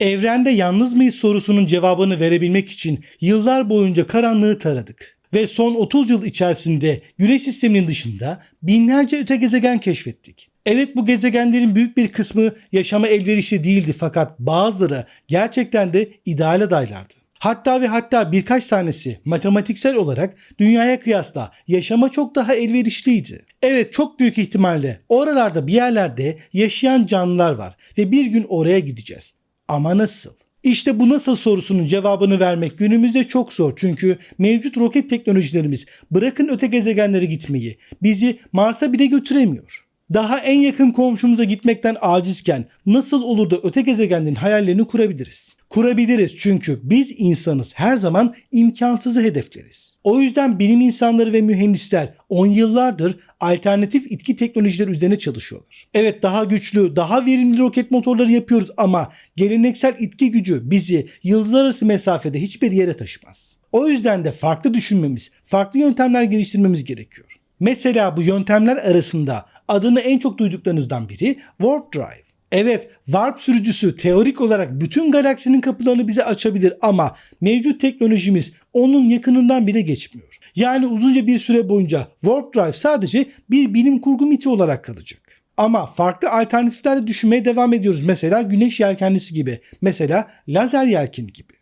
Evrende yalnız mıyız sorusunun cevabını verebilmek için yıllar boyunca karanlığı taradık. Ve son 30 yıl içerisinde Güneş sisteminin dışında binlerce öte gezegen keşfettik. Evet bu gezegenlerin büyük bir kısmı yaşama elverişli değildi fakat bazıları gerçekten de ideal adaylardı. Hatta ve hatta birkaç tanesi matematiksel olarak dünyaya kıyasla yaşama çok daha elverişliydi. Evet çok büyük ihtimalle oralarda bir yerlerde yaşayan canlılar var ve bir gün oraya gideceğiz. Ama nasıl? İşte bu nasıl sorusunun cevabını vermek günümüzde çok zor çünkü mevcut roket teknolojilerimiz bırakın öte gezegenlere gitmeyi bizi Mars'a bile götüremiyor. Daha en yakın komşumuza gitmekten acizken nasıl olur da öte gezegenlerin hayallerini kurabiliriz? Kurabiliriz çünkü biz insanız her zaman imkansızı hedefleriz. O yüzden bilim insanları ve mühendisler 10 yıllardır alternatif itki teknolojileri üzerine çalışıyorlar. Evet daha güçlü, daha verimli roket motorları yapıyoruz ama geleneksel itki gücü bizi yıldızlar arası mesafede hiçbir yere taşımaz. O yüzden de farklı düşünmemiz, farklı yöntemler geliştirmemiz gerekiyor. Mesela bu yöntemler arasında adını en çok duyduklarınızdan biri Warp Drive. Evet, Warp sürücüsü teorik olarak bütün galaksinin kapılarını bize açabilir ama mevcut teknolojimiz onun yakınından bile geçmiyor. Yani uzunca bir süre boyunca Warp Drive sadece bir bilim kurgu miti olarak kalacak. Ama farklı alternatiflerle düşünmeye devam ediyoruz. Mesela güneş yelkenlisi gibi. Mesela lazer yelkeni gibi.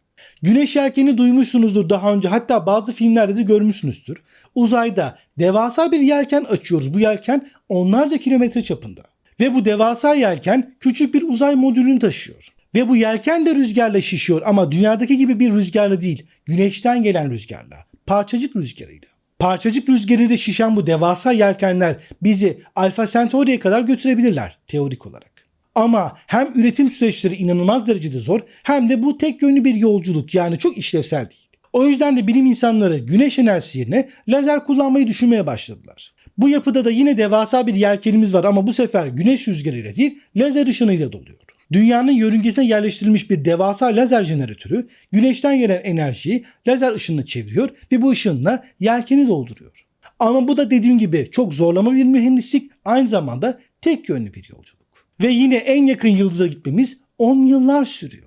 Güneş yelkeni duymuşsunuzdur daha önce hatta bazı filmlerde de görmüşsünüzdür. Uzayda devasa bir yelken açıyoruz. Bu yelken onlarca kilometre çapında. Ve bu devasa yelken küçük bir uzay modülünü taşıyor. Ve bu yelken de rüzgarla şişiyor ama dünyadaki gibi bir rüzgarla değil, güneşten gelen rüzgarla, parçacık rüzgarıyla. Parçacık rüzgarıyla şişen bu devasa yelkenler bizi Alpha Centauri'ye kadar götürebilirler teorik olarak. Ama hem üretim süreçleri inanılmaz derecede zor hem de bu tek yönlü bir yolculuk yani çok işlevsel değil. O yüzden de bilim insanları güneş enerjisi yerine lazer kullanmayı düşünmeye başladılar. Bu yapıda da yine devasa bir yelkenimiz var ama bu sefer güneş rüzgarıyla değil lazer ışınıyla doluyor. Dünyanın yörüngesine yerleştirilmiş bir devasa lazer jeneratörü güneşten gelen enerjiyi lazer ışınına çeviriyor ve bu ışınla yelkeni dolduruyor. Ama bu da dediğim gibi çok zorlama bir mühendislik aynı zamanda tek yönlü bir yolculuk. Ve yine en yakın yıldıza gitmemiz 10 yıllar sürüyor.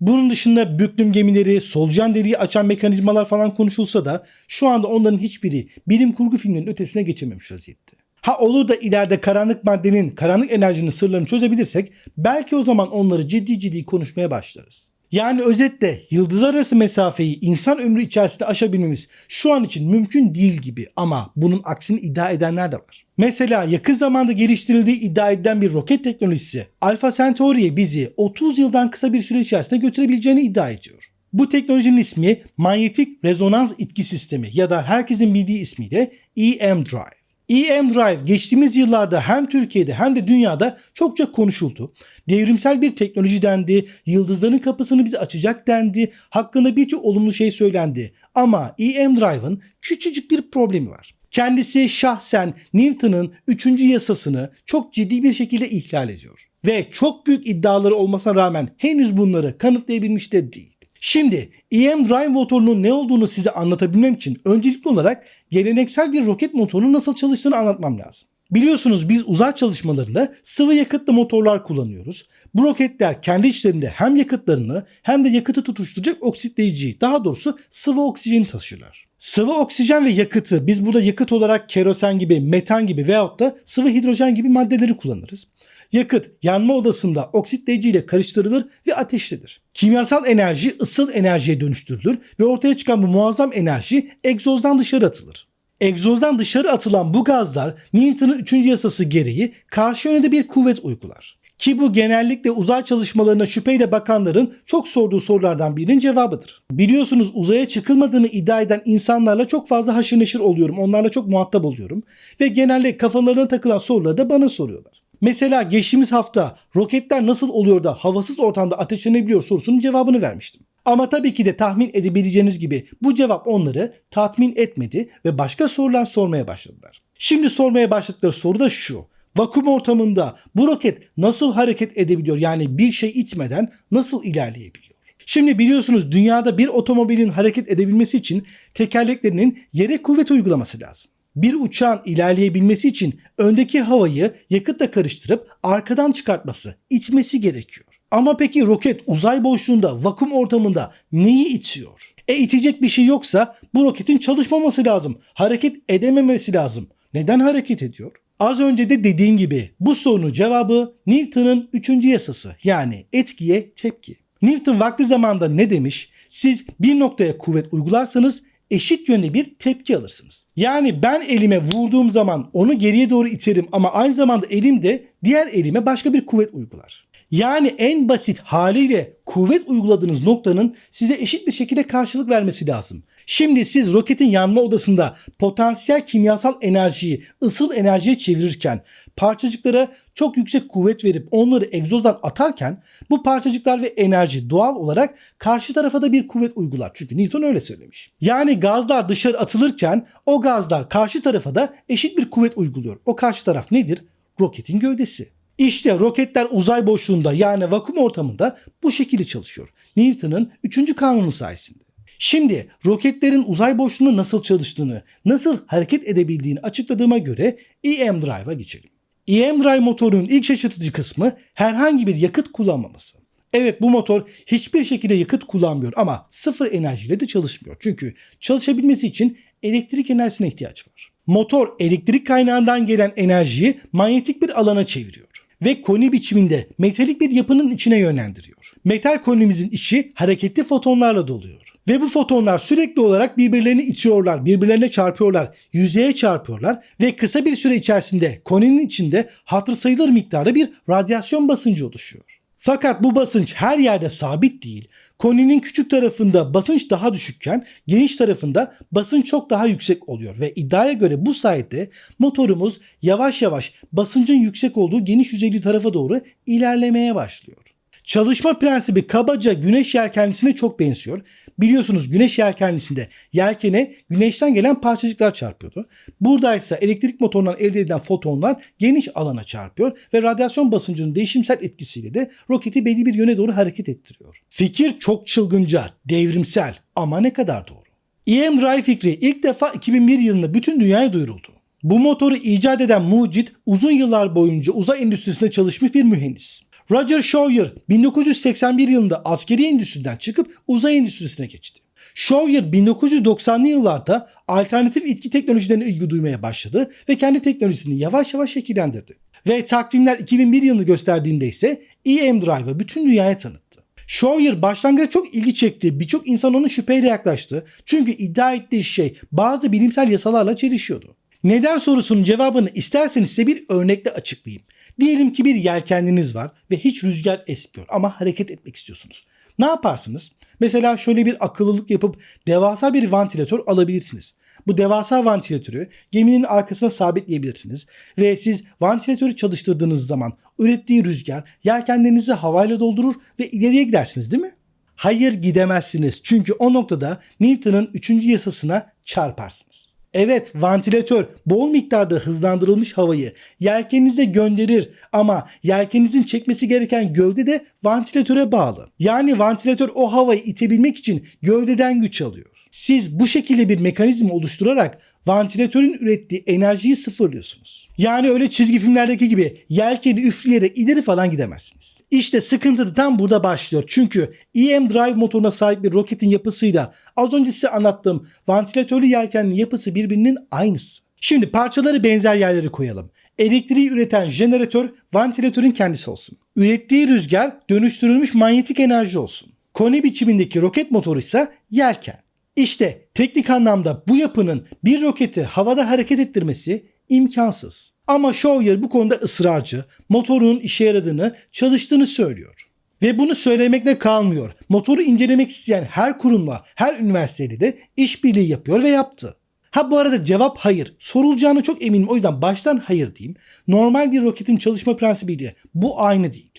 Bunun dışında büklüm gemileri, solucan deliği açan mekanizmalar falan konuşulsa da şu anda onların hiçbiri bilim kurgu filmlerinin ötesine geçememiş vaziyette. Ha olur da ileride karanlık maddenin, karanlık enerjinin sırlarını çözebilirsek belki o zaman onları ciddi ciddi konuşmaya başlarız. Yani özetle yıldızlar arası mesafeyi insan ömrü içerisinde aşabilmemiz şu an için mümkün değil gibi ama bunun aksini iddia edenler de var. Mesela yakın zamanda geliştirildiği iddia edilen bir roket teknolojisi Alpha Centauri'ye bizi 30 yıldan kısa bir süre içerisinde götürebileceğini iddia ediyor. Bu teknolojinin ismi manyetik rezonans itki sistemi ya da herkesin bildiği ismiyle EM Drive. EM Drive geçtiğimiz yıllarda hem Türkiye'de hem de dünyada çokça konuşuldu. Devrimsel bir teknoloji dendi, yıldızların kapısını bize açacak dendi, hakkında birçok olumlu şey söylendi. Ama EM Drive'ın küçücük bir problemi var. Kendisi şahsen Newton'ın 3. yasasını çok ciddi bir şekilde ihlal ediyor. Ve çok büyük iddiaları olmasına rağmen henüz bunları kanıtlayabilmiş de değil. Şimdi EM Drive motorunun ne olduğunu size anlatabilmem için öncelikli olarak geleneksel bir roket motorunun nasıl çalıştığını anlatmam lazım. Biliyorsunuz biz uzay çalışmalarında sıvı yakıtlı motorlar kullanıyoruz. Bu roketler kendi içlerinde hem yakıtlarını hem de yakıtı tutuşturacak oksitleyiciyi daha doğrusu sıvı oksijeni taşırlar. Sıvı oksijen ve yakıtı biz burada yakıt olarak kerosen gibi, metan gibi veyahut da sıvı hidrojen gibi maddeleri kullanırız. Yakıt yanma odasında oksitleyici ile karıştırılır ve ateşlenir. Kimyasal enerji ısıl enerjiye dönüştürülür ve ortaya çıkan bu muazzam enerji egzozdan dışarı atılır. Egzozdan dışarı atılan bu gazlar Newton'un 3. yasası gereği karşı yönde bir kuvvet uygular. Ki bu genellikle uzay çalışmalarına şüpheyle bakanların çok sorduğu sorulardan birinin cevabıdır. Biliyorsunuz uzaya çıkılmadığını iddia eden insanlarla çok fazla haşır neşir oluyorum. Onlarla çok muhatap oluyorum. Ve genelde kafalarına takılan soruları da bana soruyorlar. Mesela geçtiğimiz hafta roketler nasıl oluyor da havasız ortamda ateşlenebiliyor sorusunun cevabını vermiştim. Ama tabii ki de tahmin edebileceğiniz gibi bu cevap onları tatmin etmedi ve başka sorular sormaya başladılar. Şimdi sormaya başladıkları soru da şu. Vakum ortamında bu roket nasıl hareket edebiliyor? Yani bir şey itmeden nasıl ilerleyebiliyor? Şimdi biliyorsunuz dünyada bir otomobilin hareket edebilmesi için tekerleklerinin yere kuvvet uygulaması lazım. Bir uçağın ilerleyebilmesi için öndeki havayı yakıtla karıştırıp arkadan çıkartması, itmesi gerekiyor. Ama peki roket uzay boşluğunda, vakum ortamında neyi itiyor? E itecek bir şey yoksa bu roketin çalışmaması lazım. Hareket edememesi lazım. Neden hareket ediyor? Az önce de dediğim gibi bu sorunun cevabı Newton'un 3. yasası yani etkiye tepki. Newton vakti zamanda ne demiş? Siz bir noktaya kuvvet uygularsanız eşit yönde bir tepki alırsınız. Yani ben elime vurduğum zaman onu geriye doğru iterim ama aynı zamanda elim de diğer elime başka bir kuvvet uygular. Yani en basit haliyle kuvvet uyguladığınız noktanın size eşit bir şekilde karşılık vermesi lazım. Şimdi siz roketin yanma odasında potansiyel kimyasal enerjiyi ısıl enerjiye çevirirken parçacıklara çok yüksek kuvvet verip onları egzozdan atarken bu parçacıklar ve enerji doğal olarak karşı tarafa da bir kuvvet uygular. Çünkü Newton öyle söylemiş. Yani gazlar dışarı atılırken o gazlar karşı tarafa da eşit bir kuvvet uyguluyor. O karşı taraf nedir? Roketin gövdesi. İşte roketler uzay boşluğunda yani vakum ortamında bu şekilde çalışıyor. Newton'un 3. kanunu sayesinde. Şimdi roketlerin uzay boşluğunda nasıl çalıştığını, nasıl hareket edebildiğini açıkladığıma göre EM Drive'a geçelim. EM Drive motorunun ilk şaşırtıcı kısmı herhangi bir yakıt kullanmaması. Evet bu motor hiçbir şekilde yakıt kullanmıyor ama sıfır enerjiyle de çalışmıyor. Çünkü çalışabilmesi için elektrik enerjisine ihtiyaç var. Motor elektrik kaynağından gelen enerjiyi manyetik bir alana çeviriyor ve koni biçiminde metalik bir yapının içine yönlendiriyor. Metal konimizin içi hareketli fotonlarla doluyor. Ve bu fotonlar sürekli olarak birbirlerini itiyorlar, birbirlerine çarpıyorlar, yüzeye çarpıyorlar ve kısa bir süre içerisinde koninin içinde hatır sayılır miktarda bir radyasyon basıncı oluşuyor. Fakat bu basınç her yerde sabit değil. Koninin küçük tarafında basınç daha düşükken geniş tarafında basınç çok daha yüksek oluyor ve iddiaya göre bu sayede motorumuz yavaş yavaş basıncın yüksek olduğu geniş yüzeyli tarafa doğru ilerlemeye başlıyor. Çalışma prensibi kabaca güneş yelkenlisine çok benziyor. Biliyorsunuz güneş yelkenlisinde yelkene güneşten gelen parçacıklar çarpıyordu. Buradaysa elektrik motorundan elde edilen fotonlar geniş alana çarpıyor ve radyasyon basıncının değişimsel etkisiyle de roketi belli bir yöne doğru hareket ettiriyor. Fikir çok çılgınca, devrimsel ama ne kadar doğru. EM Drive fikri ilk defa 2001 yılında bütün dünyaya duyuruldu. Bu motoru icat eden mucit uzun yıllar boyunca uzay endüstrisinde çalışmış bir mühendis. Roger Shawyer 1981 yılında askeri endüstriden çıkıp uzay endüstrisine geçti. Shawyer 1990'lı yıllarda alternatif itki teknolojilerine ilgi duymaya başladı ve kendi teknolojisini yavaş yavaş şekillendirdi. Ve takvimler 2001 yılını gösterdiğinde ise EM Drive'ı bütün dünyaya tanıttı. Shawyer başlangıçta çok ilgi çekti. Birçok insan ona şüpheyle yaklaştı. Çünkü iddia ettiği şey bazı bilimsel yasalarla çelişiyordu. Neden sorusunun cevabını isterseniz size bir örnekle açıklayayım. Diyelim ki bir yelkenliniz var ve hiç rüzgar esmiyor ama hareket etmek istiyorsunuz. Ne yaparsınız? Mesela şöyle bir akıllılık yapıp devasa bir vantilatör alabilirsiniz. Bu devasa vantilatörü geminin arkasına sabitleyebilirsiniz ve siz vantilatörü çalıştırdığınız zaman ürettiği rüzgar yelkenlerinizi havayla doldurur ve ileriye gidersiniz değil mi? Hayır gidemezsiniz çünkü o noktada Newton'un 3. yasasına çarparsınız. Evet vantilatör bol miktarda hızlandırılmış havayı yelkenize gönderir ama yelkeninizin çekmesi gereken gövde de vantilatöre bağlı. Yani vantilatör o havayı itebilmek için gövdeden güç alıyor. Siz bu şekilde bir mekanizma oluşturarak vantilatörün ürettiği enerjiyi sıfırlıyorsunuz. Yani öyle çizgi filmlerdeki gibi yelkeni üfleyerek ileri falan gidemezsiniz. İşte sıkıntı tam burada başlıyor. Çünkü EM Drive motoruna sahip bir roketin yapısıyla az önce size anlattığım vantilatörlü yelkenli yapısı birbirinin aynısı. Şimdi parçaları benzer yerlere koyalım. Elektriği üreten jeneratör vantilatörün kendisi olsun. Ürettiği rüzgar dönüştürülmüş manyetik enerji olsun. Koni biçimindeki roket motoru ise yelken. İşte teknik anlamda bu yapının bir roketi havada hareket ettirmesi imkansız. Ama Shawyer bu konuda ısrarcı, motorun işe yaradığını, çalıştığını söylüyor. Ve bunu söylemekle kalmıyor. Motoru incelemek isteyen her kurumla, her üniversiteyle de işbirliği yapıyor ve yaptı. Ha bu arada cevap hayır. Sorulacağını çok eminim o yüzden baştan hayır diyeyim. Normal bir roketin çalışma prensibiyle bu aynı değil.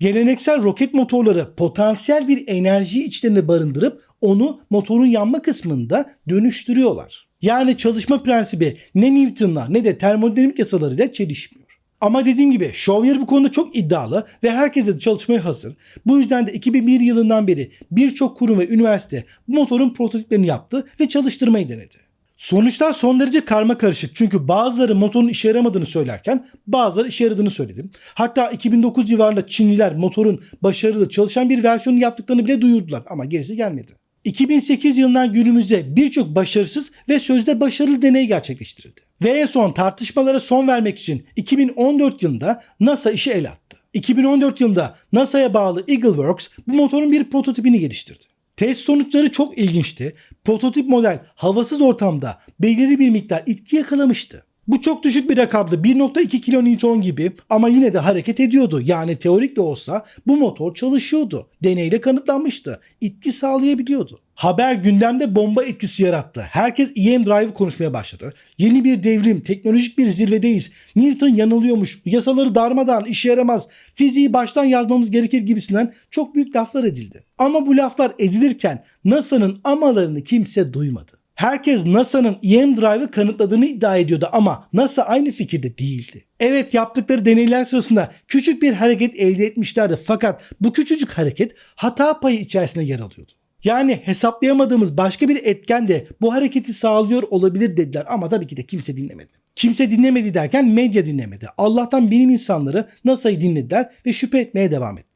Geleneksel roket motorları potansiyel bir enerjiyi içlerinde barındırıp onu motorun yanma kısmında dönüştürüyorlar. Yani çalışma prensibi ne Newton'la ne de termodinamik yasalarıyla çelişmiyor. Ama dediğim gibi Shawyer bu konuda çok iddialı ve herkese de çalışmaya hazır. Bu yüzden de 2001 yılından beri birçok kurum ve üniversite bu motorun prototiplerini yaptı ve çalıştırmayı denedi. Sonuçlar son derece karma karışık çünkü bazıları motorun işe yaramadığını söylerken bazıları işe yaradığını söyledi. Hatta 2009 civarında Çinliler motorun başarılı çalışan bir versiyonu yaptıklarını bile duyurdular ama gerisi gelmedi. 2008 yılından günümüze birçok başarısız ve sözde başarılı deney gerçekleştirildi. Ve en son tartışmalara son vermek için 2014 yılında NASA işi el attı. 2014 yılında NASA'ya bağlı EagleWorks bu motorun bir prototipini geliştirdi. Test sonuçları çok ilginçti. Prototip model havasız ortamda belirli bir miktar itki yakalamıştı. Bu çok düşük bir rakamdı. 1.2 kilonewton gibi ama yine de hareket ediyordu. Yani teorik de olsa bu motor çalışıyordu. Deneyle kanıtlanmıştı. İtki sağlayabiliyordu. Haber gündemde bomba etkisi yarattı. Herkes EM Drive konuşmaya başladı. Yeni bir devrim, teknolojik bir zirvedeyiz. Newton yanılıyormuş, yasaları darmadan işe yaramaz, fiziği baştan yazmamız gerekir gibisinden çok büyük laflar edildi. Ama bu laflar edilirken NASA'nın amalarını kimse duymadı. Herkes NASA'nın EM Drive'ı kanıtladığını iddia ediyordu ama NASA aynı fikirde değildi. Evet yaptıkları deneyler sırasında küçük bir hareket elde etmişlerdi fakat bu küçücük hareket hata payı içerisinde yer alıyordu. Yani hesaplayamadığımız başka bir etken de bu hareketi sağlıyor olabilir dediler ama tabii ki de kimse dinlemedi. Kimse dinlemedi derken medya dinlemedi. Allah'tan bilim insanları NASA'yı dinlediler ve şüphe etmeye devam ettiler.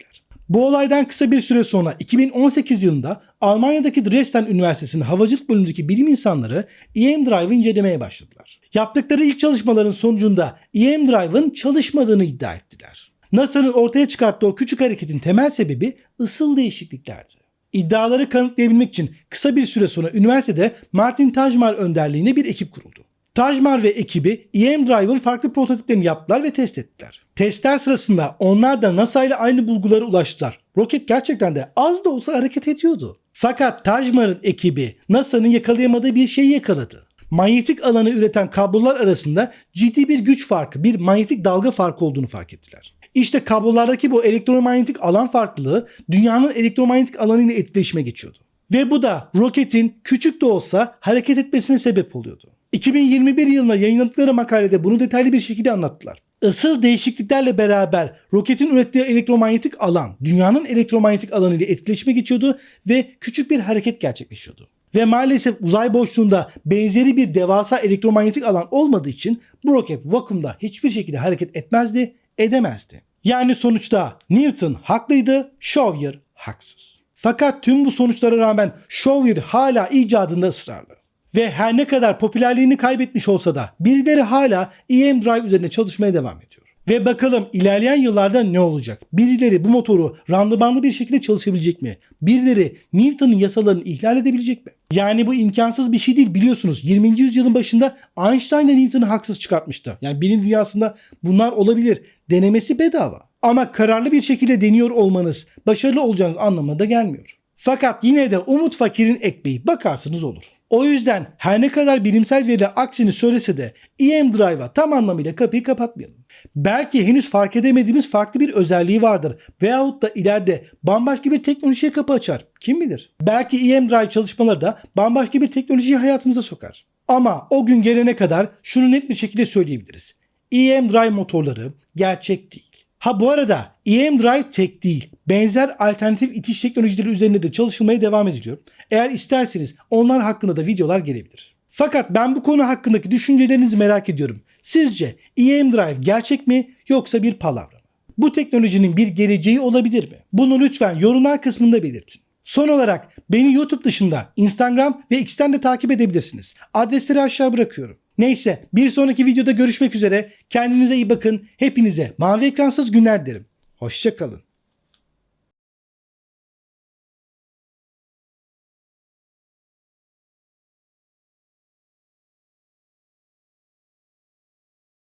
Bu olaydan kısa bir süre sonra 2018 yılında Almanya'daki Dresden Üniversitesi'nin havacılık bölümündeki bilim insanları EM Drive'ı incelemeye başladılar. Yaptıkları ilk çalışmaların sonucunda EM Drive'ın çalışmadığını iddia ettiler. NASA'nın ortaya çıkarttığı o küçük hareketin temel sebebi ısıl değişikliklerdi. İddiaları kanıtlayabilmek için kısa bir süre sonra üniversitede Martin Tajmar önderliğinde bir ekip kuruldu. Tajmar ve ekibi EM Drive'ın farklı prototiplerini yaptılar ve test ettiler. Testler sırasında onlar da NASA ile aynı bulgulara ulaştılar. Roket gerçekten de az da olsa hareket ediyordu. Fakat Tajmar'ın ekibi NASA'nın yakalayamadığı bir şeyi yakaladı. Manyetik alanı üreten kablolar arasında ciddi bir güç farkı, bir manyetik dalga farkı olduğunu fark ettiler. İşte kablolardaki bu elektromanyetik alan farklılığı dünyanın elektromanyetik alanıyla etkileşime geçiyordu. Ve bu da roketin küçük de olsa hareket etmesine sebep oluyordu. 2021 yılında yayınladıkları makalede bunu detaylı bir şekilde anlattılar. Isıl değişikliklerle beraber roketin ürettiği elektromanyetik alan dünyanın elektromanyetik alanı ile etkileşime geçiyordu ve küçük bir hareket gerçekleşiyordu. Ve maalesef uzay boşluğunda benzeri bir devasa elektromanyetik alan olmadığı için bu roket vakumda hiçbir şekilde hareket etmezdi, edemezdi. Yani sonuçta Newton haklıydı, Xavier haksız. Fakat tüm bu sonuçlara rağmen Xavier hala icadında ısrarlı. Ve her ne kadar popülerliğini kaybetmiş olsa da birileri hala EM Drive üzerine çalışmaya devam ediyor. Ve bakalım ilerleyen yıllarda ne olacak? Birileri bu motoru randımanlı bir şekilde çalışabilecek mi? Birileri Newton'un yasalarını ihlal edebilecek mi? Yani bu imkansız bir şey değil biliyorsunuz. 20. yüzyılın başında Einstein de Newton'u haksız çıkartmıştı. Yani bilim dünyasında bunlar olabilir. Denemesi bedava. Ama kararlı bir şekilde deniyor olmanız başarılı olacağınız anlamına da gelmiyor. Fakat yine de umut fakirin ekmeği bakarsınız olur. O yüzden her ne kadar bilimsel veriler aksini söylese de EM Drive'a tam anlamıyla kapıyı kapatmayalım. Belki henüz fark edemediğimiz farklı bir özelliği vardır veyahut da ileride bambaşka bir teknolojiye kapı açar. Kim bilir? Belki EM Drive çalışmaları da bambaşka bir teknolojiyi hayatımıza sokar. Ama o gün gelene kadar şunu net bir şekilde söyleyebiliriz. EM Drive motorları gerçek değil. Ha bu arada EM Drive tek değil. Benzer alternatif itiş teknolojileri üzerinde de çalışılmaya devam ediliyor. Eğer isterseniz onlar hakkında da videolar gelebilir. Fakat ben bu konu hakkındaki düşüncelerinizi merak ediyorum. Sizce EM Drive gerçek mi yoksa bir palavra mı? Bu teknolojinin bir geleceği olabilir mi? Bunu lütfen yorumlar kısmında belirtin. Son olarak beni YouTube dışında Instagram ve X'ten de takip edebilirsiniz. Adresleri aşağı bırakıyorum. Neyse bir sonraki videoda görüşmek üzere. Kendinize iyi bakın. Hepinize mavi ekransız günler derim. Hoşçakalın.